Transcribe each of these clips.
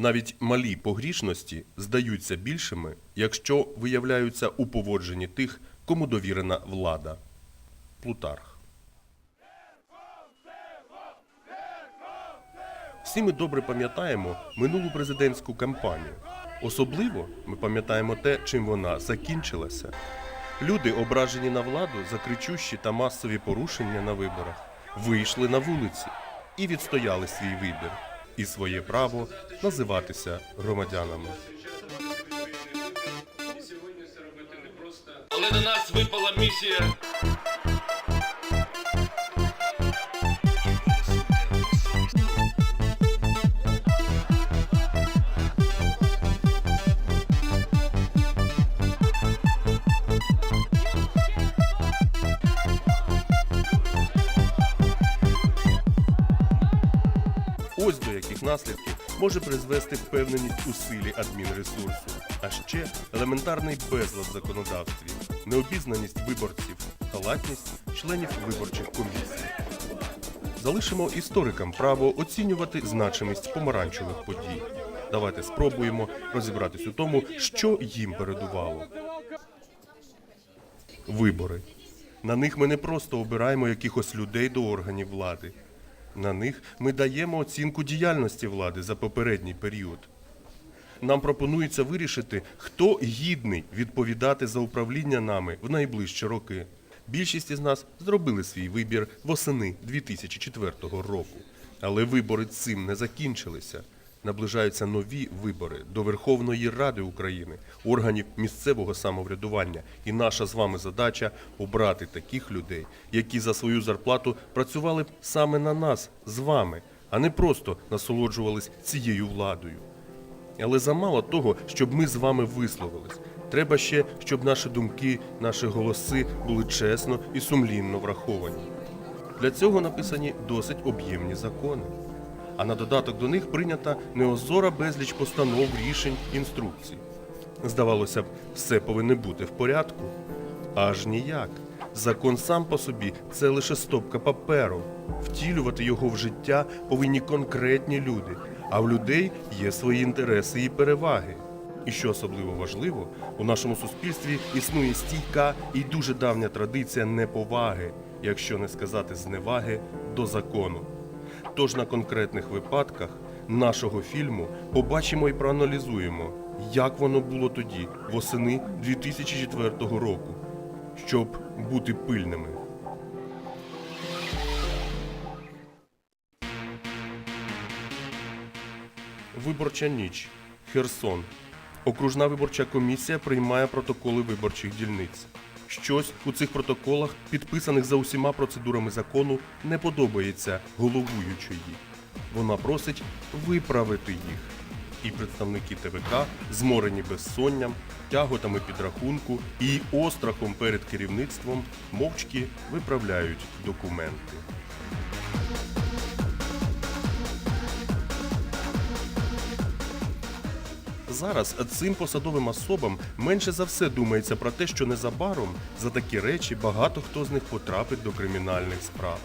Навіть малі погрішності здаються більшими, якщо виявляються у поводженні тих, кому довірена влада. Плутарх. Всі ми добре пам'ятаємо минулу президентську кампанію. Особливо ми пам'ятаємо те, чим вона закінчилася. Люди, ображені на владу за кричущі та масові порушення на виборах, вийшли на вулиці і відстояли свій вибір і своє право називатися громадянами. Але на нас випала місія. Ось до яких наслідків може призвести впевненість у силі адмінресурсу, а ще елементарний безлад в законодавстві, необізнаність виборців, халатність членів виборчих комісій. Залишимо історикам право оцінювати значимість помаранчевих подій. Давайте спробуємо розібратись у тому, що їм передувало. Вибори. На них ми не просто обираємо якихось людей до органів влади. На них ми даємо оцінку діяльності влади за попередній період. Нам пропонується вирішити, хто гідний відповідати за управління нами в найближчі роки. Більшість із нас зробили свій вибір восени 2004 року. Але вибори цим не закінчилися. Наближаються нові вибори до Верховної Ради України, органів місцевого самоврядування. І наша з вами задача обрати таких людей, які за свою зарплату працювали б саме на нас з вами, а не просто насолоджувались цією владою. Але замало того, щоб ми з вами висловились. Треба ще, щоб наші думки, наші голоси були чесно і сумлінно враховані. Для цього написані досить об'ємні закони. А на додаток до них прийнята неозора безліч постанов, рішень, інструкцій. Здавалося б, все повинно бути в порядку. Аж ніяк. Закон сам по собі це лише стопка паперу. Втілювати його в життя повинні конкретні люди, а в людей є свої інтереси і переваги. І що особливо важливо, у нашому суспільстві існує стійка і дуже давня традиція неповаги, якщо не сказати зневаги до закону. Тож на конкретних випадках нашого фільму побачимо і проаналізуємо, як воно було тоді, восени 2004 року, щоб бути пильними. Виборча ніч. Херсон. Окружна виборча комісія приймає протоколи виборчих дільниць. Щось у цих протоколах, підписаних за усіма процедурами закону, не подобається головуючої. Вона просить виправити їх. І представники ТВК, зморені безсонням, тяготами підрахунку і острахом перед керівництвом, мовчки виправляють документи. Зараз цим посадовим особам менше за все думається про те, що незабаром за такі речі багато хто з них потрапить до кримінальних справ,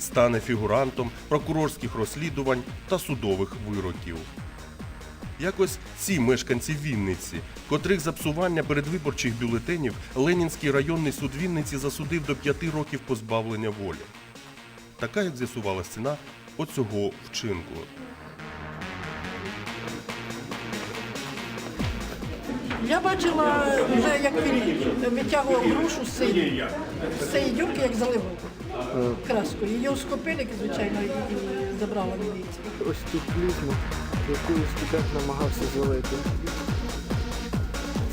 стане фігурантом прокурорських розслідувань та судових вироків. Якось ці мешканці Вінниці, котрих за псування передвиборчих бюлетенів Ленінський районний суд Вінниці засудив до п'яти років позбавлення волі. Така, як з'ясувалась ціна оцього вчинку. Я бачила вже, як він витягував грушу з цієї з цієї дюрки, як заливав краску. Її скопили, звичайно, і, забрала міліція. ось цю клізму, яку студент намагався залити.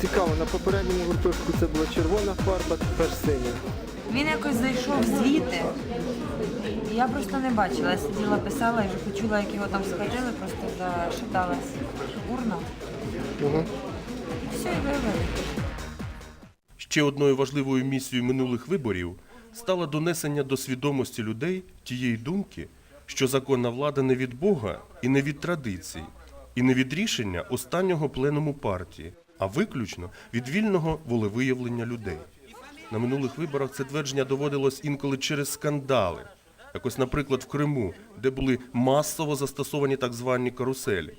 Цікаво, на попередньому гуртожитку це була червона фарба, тепер синя. Він якось зайшов звідти. Я просто не бачила. Я сиділа, писала і вже почула, як його там схватили, просто зашаталась урна. Угу. Ще одною важливою місією минулих виборів стало донесення до свідомості людей тієї думки, що законна влада не від Бога і не від традицій, і не від рішення останнього пленуму партії, а виключно від вільного волевиявлення людей. На минулих виборах це твердження доводилось інколи через скандали. Якось, наприклад, в Криму, де були масово застосовані так звані каруселі,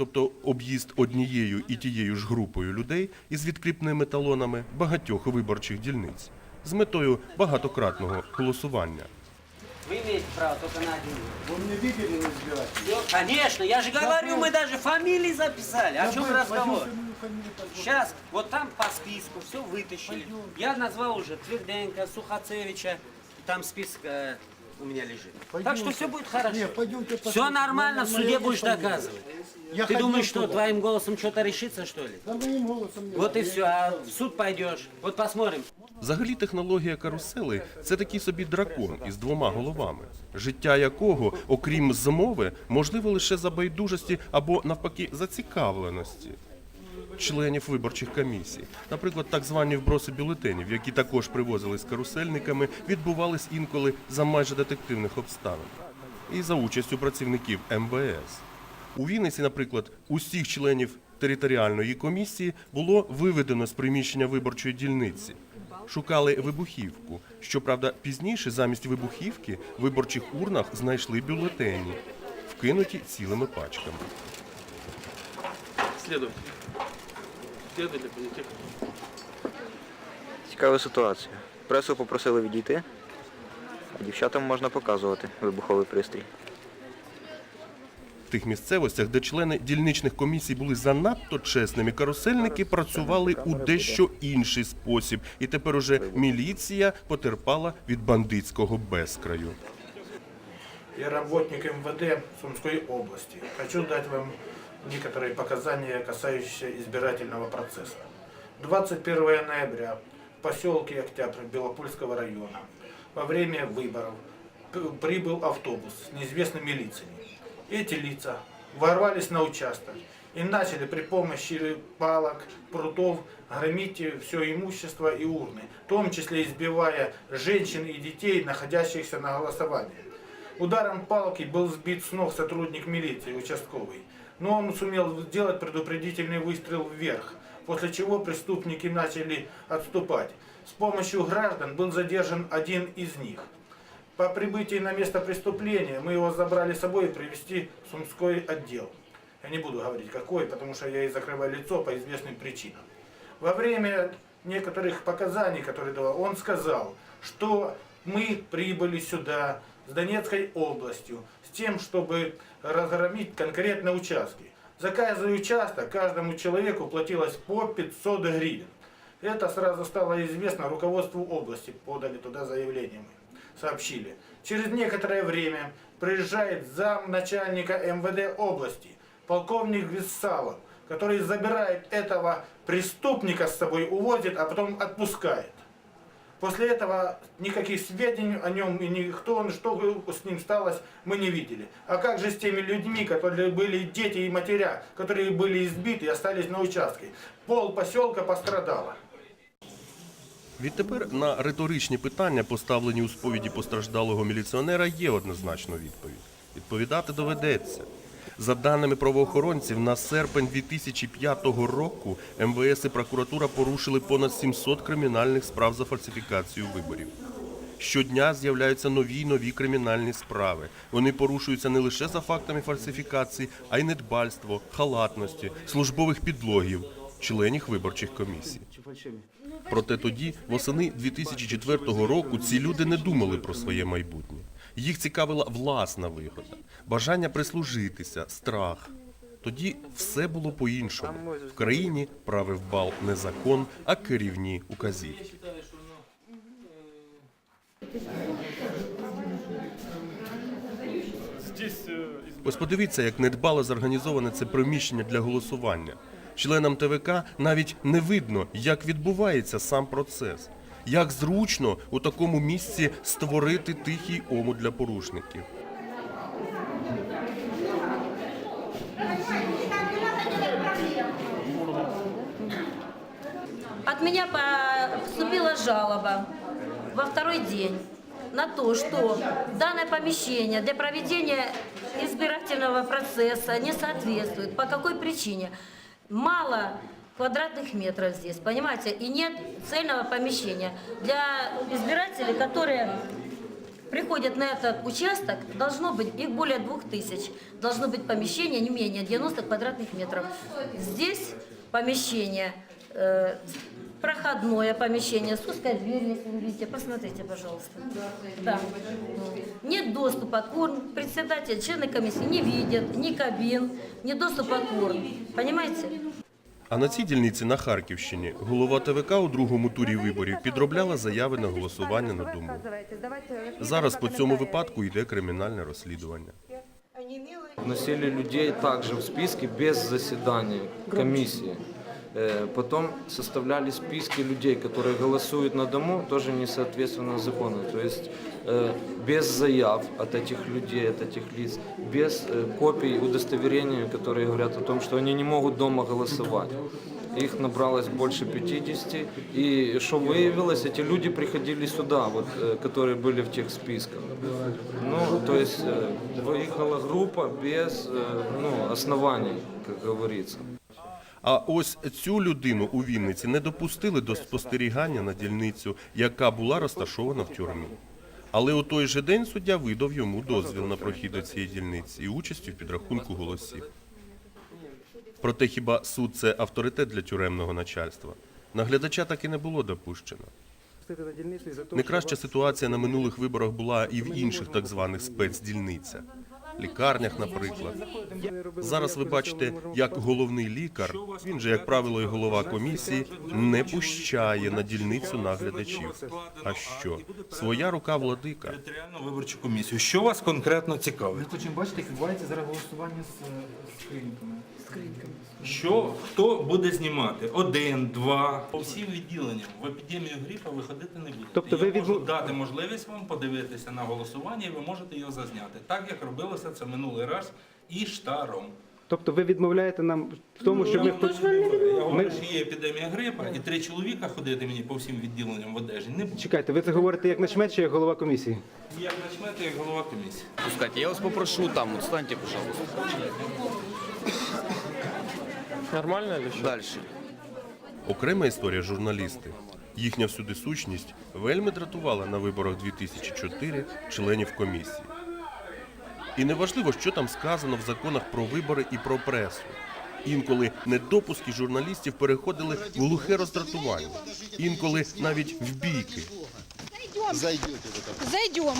тобто об'їзд однією і тією ж групою людей із відкріпними талонами багатьох виборчих дільниць з метою багатократного голосування. Вы имеете право только на один. Вы мне видели избиратель? Конечно, я же говорю, мы даже фамилии записали. О чем разговор? Сейчас, вот там по списку все вытащили. Я назвал уже Тверденко, Сухоцевича. Там список э, у меня лежит. Так что все будет хорошо. все нормально, в суде будешь доказывать. Ты думаешь, что твоим голосом что-то решится, что ли? Вот и все, а в суд пойдешь. Вот посмотрим. Взагалі технологія карусели це такий собі дракон із двома головами, життя якого, окрім змови, можливо лише за байдужості або навпаки зацікавленості членів виборчих комісій. Наприклад, так звані вброси бюлетенів, які також привозились карусельниками, відбувались інколи за майже детективних обставин і за участю працівників МВС. У Вінниці, наприклад, усіх членів територіальної комісії було виведено з приміщення виборчої дільниці. Шукали вибухівку. Щоправда, пізніше замість вибухівки в виборчих урнах знайшли бюлетені, вкинуті цілими пачками. Следователь. Следователь, понятых. Цікава ситуація. Пресу попросили відійти, а дівчатам можна показувати вибуховий пристрій. В тих місцевостях, де члени дільничних комісій були занадто чесними, карусельники працювали у дещо інший спосіб, і тепер уже міліція потерпала від бандитського безкраю. Я работник МВД Сумской области. Хочу дать вам некоторые показания, касающиеся избирательного процесса. 21 ноября в поселке Октябрь Белопольского района во время выборов прибыл автобус с неизвестными лицами. Эти лица ворвались на участок и начали при помощи палок, прутов громить все имущество и урны, в том числе избивая женщин и детей, находящихся на голосовании. Ударом палки был сбит с ног сотрудник милиции, участковый. Но он сумел сделать предупредительный выстрел вверх, после чего преступники начали отступать. С помощью граждан был задержан один из них. По прибытии на место преступления мы его забрали с собой и привезти в Сумской отдел. Я не буду говорить какой, потому что я и закрываю лицо по известным причинам. Во время некоторых показаний, которые давал, он сказал, что мы прибыли сюда с Донецкой областью с тем, чтобы разгромить конкретные участки. За каждый участок каждому человеку платилось по 500 гривен. Это сразу стало известно руководству области, подали туда заявление мы, сообщили. Через некоторое время приезжает зам начальника МВД области, полковник Виссалов, который забирает этого преступника с собой, увозит, а потом отпускает. После этого никаких сведений о нем и никто, он, что с ним сталось, мы не видели. А как же с теми людьми, которые были дети и матеря, которые были избиты и остались на участке? Пол поселка пострадало. Відтепер на риторичні питання, поставлені у сповіді постраждалого міліціонера, є однозначна відповідь. Відповідати доведеться. За даними правоохоронців, на серпень 2005 року МВС і прокуратура порушили понад 700 кримінальних справ за фальсифікацію виборів. Щодня з'являються нові й нові кримінальні справи. Вони порушуються не лише за фактами фальсифікації, а й недбальство, халатності, службових підлогів, членів виборчих комісій. Проте тоді, восени 2004 року, ці люди не думали про своє майбутнє. Їх цікавила власна вигода, бажання прислужитися, страх. Тоді все було по-іншому. В країні правив бал не закон, а керівні указівки. Ось подивіться, як недбало зорганізоване це приміщення для голосування. Членам ТВК навіть не видно, як відбувається сам процес. Як зручно у такому місці створити тихий омут для порушників. От меня поступила жалоба во второй день. на то, что данное помещение для проведения избирательного процесса не соответствует. По какой причине? Мало квадратных метров здесь, понимаете, и нет цельного помещения. Для избирателей, которые приходят на этот участок, должно быть, их более двух тысяч, должно быть помещение не менее 90 квадратных метров. Здесь помещение, э, проходное помещение с узкой дверью, если вы видите, посмотрите, пожалуйста. Да. Нет доступа к урн, председатель, члены комиссии не видят ни кабин, ни доступа к урн. Понимаете? А на цій дільниці на Харківщині голова ТВК у другому турі виборів підробляла заяви на голосування на дому. Зараз по цьому випадку йде кримінальне розслідування. Вносили людей также в списки без заседания комиссии. Э, Потом составляли списки людей, которые голосуют на дому, тоже не соответственно закону. То есть э, без заяв от этих людей, от этих лиц, без э, копий удостоверения, которые говорят о том, что они не могут дома голосовать. Их набралось больше 50. И что выявилось, эти люди приходили сюда, вот, э, которые были в тех списках. Ну, то есть э, выехала группа без э, ну, оснований, как говорится. А ось цю людину у Вінниці не допустили до спостерігання на дільницю, яка була розташована в тюрмі. Але у той же день суддя видав йому дозвіл на прохід до цієї дільниці і участь у підрахунку голосів. Проте хіба суд це авторитет для тюремного начальства? Наглядача так і не було допущено. Не краща ситуація на минулих виборах була і в інших так званих спецдільницях. Лікарнях, наприклад. Зараз ви бачите, як головний лікар, він же, як правило, і голова комісії, не пущає на дільницю наглядачів. А що? Своя рука владика. територіальну виборчу комісію. Що вас конкретно цікавить? Ми хочемо бачити, як відбувається зараз голосування з, з скриньками. Що хто буде знімати? Один, два. По всім відділенням в епідемію грипа ви ходити не будете. Тобто Я ви можу дати можливість вам подивитися на голосування, і ви можете його зазняти. Так як робилося це минулий раз і штаром. Тобто ви відмовляєте нам в тому, що ми Я говорю, що є епідемія грипа, і три чоловіка ходити мені по всім відділенням в одежі не буде. чекайте, ви це говорите як начмет чи як голова комісії? Як начнете, як голова комісії. пускать. Я вас попрошу там, вот станьте, пожалуйста. Нормально или что? Дальше. Окрема історія журналісти. Їхня всюди сущність вельми дратувала на виборах 2004 членів комісії. І неважливо, що там сказано в законах про вибори і про пресу. Інколи недопуски журналістів переходили в глухе роздратування, інколи навіть в бійки. Зайдемо.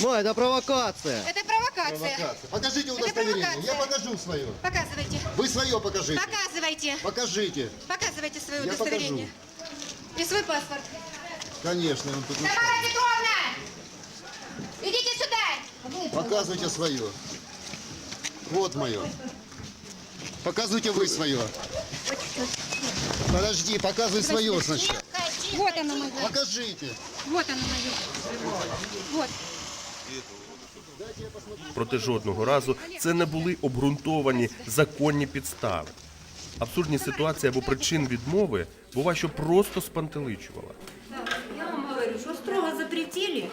Ну, это провокация. Это провокация. Покажите удостоверение. Я покажу свое. Показывайте. Вы свое покажите. Показывайте. Покажите. Показывайте свое Я удостоверение. И свой паспорт. Конечно, он тут Тамара Петровна! Идите сюда! Показывайте свое. Вот мое. Показывайте вы свое. Подожди, показывай свое сначала. Вот оно мое. Покажите. Вот оно мое. Вот. Проте жодного разу це не були обґрунтовані законні підстави. Абсурдні ситуації або причин відмови бува, що просто спантеличувала. Я вам говорю, что строго запретили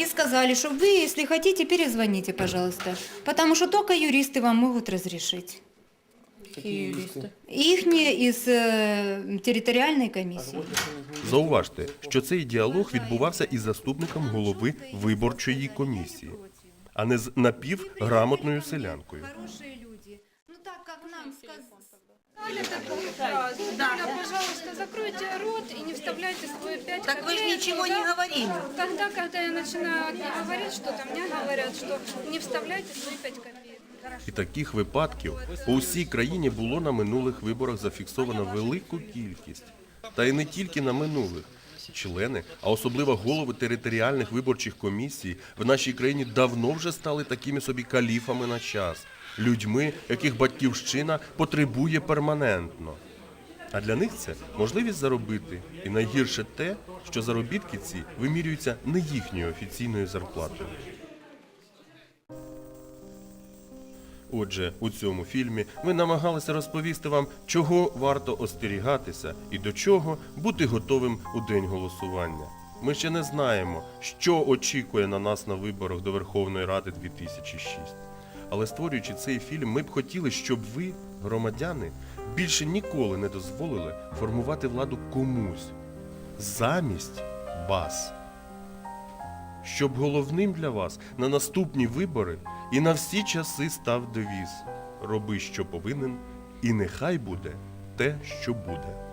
и сказали, что вы, если хотите, перезвоните, пожалуйста. Потому что только юристы вам могут разрешить. Які юристи? Ихние из э, территориальной комиссии. Зауважте, що цей діалог відбувався із заступником голови виборчої комісії, а не з напівграмотною селянкою. Хорошие люди. Ну так, как нам сказали. Пожалуйста, закройте рот и не вставляйте свой пять Так вы же ничего не говорили. Тогда, когда я начинаю говорить что-то, мне говорят, что не вставляйте свои пять копеек. І таких випадків по усій країні було на минулих виборах зафіксовано велику кількість. Та й не тільки на минулих. Члени, а особливо голови територіальних виборчих комісій в нашій країні давно вже стали такими собі каліфами на час, людьми, яких батьківщина потребує перманентно. А для них це можливість заробити. І найгірше те, що заробітки ці вимірюються не їхньою офіційною зарплатою. Отже, у цьому фільмі ми намагалися розповісти вам, чого варто остерігатися і до чого бути готовим у день голосування. Ми ще не знаємо, що очікує на нас на виборах до Верховної Ради 2006. Але створюючи цей фільм, ми б хотіли, щоб ви, громадяни, більше ніколи не дозволили формувати владу комусь замість вас. Щоб головним для вас на наступні вибори і на всі часи став девіз Роби, що повинен, і нехай буде те, що буде.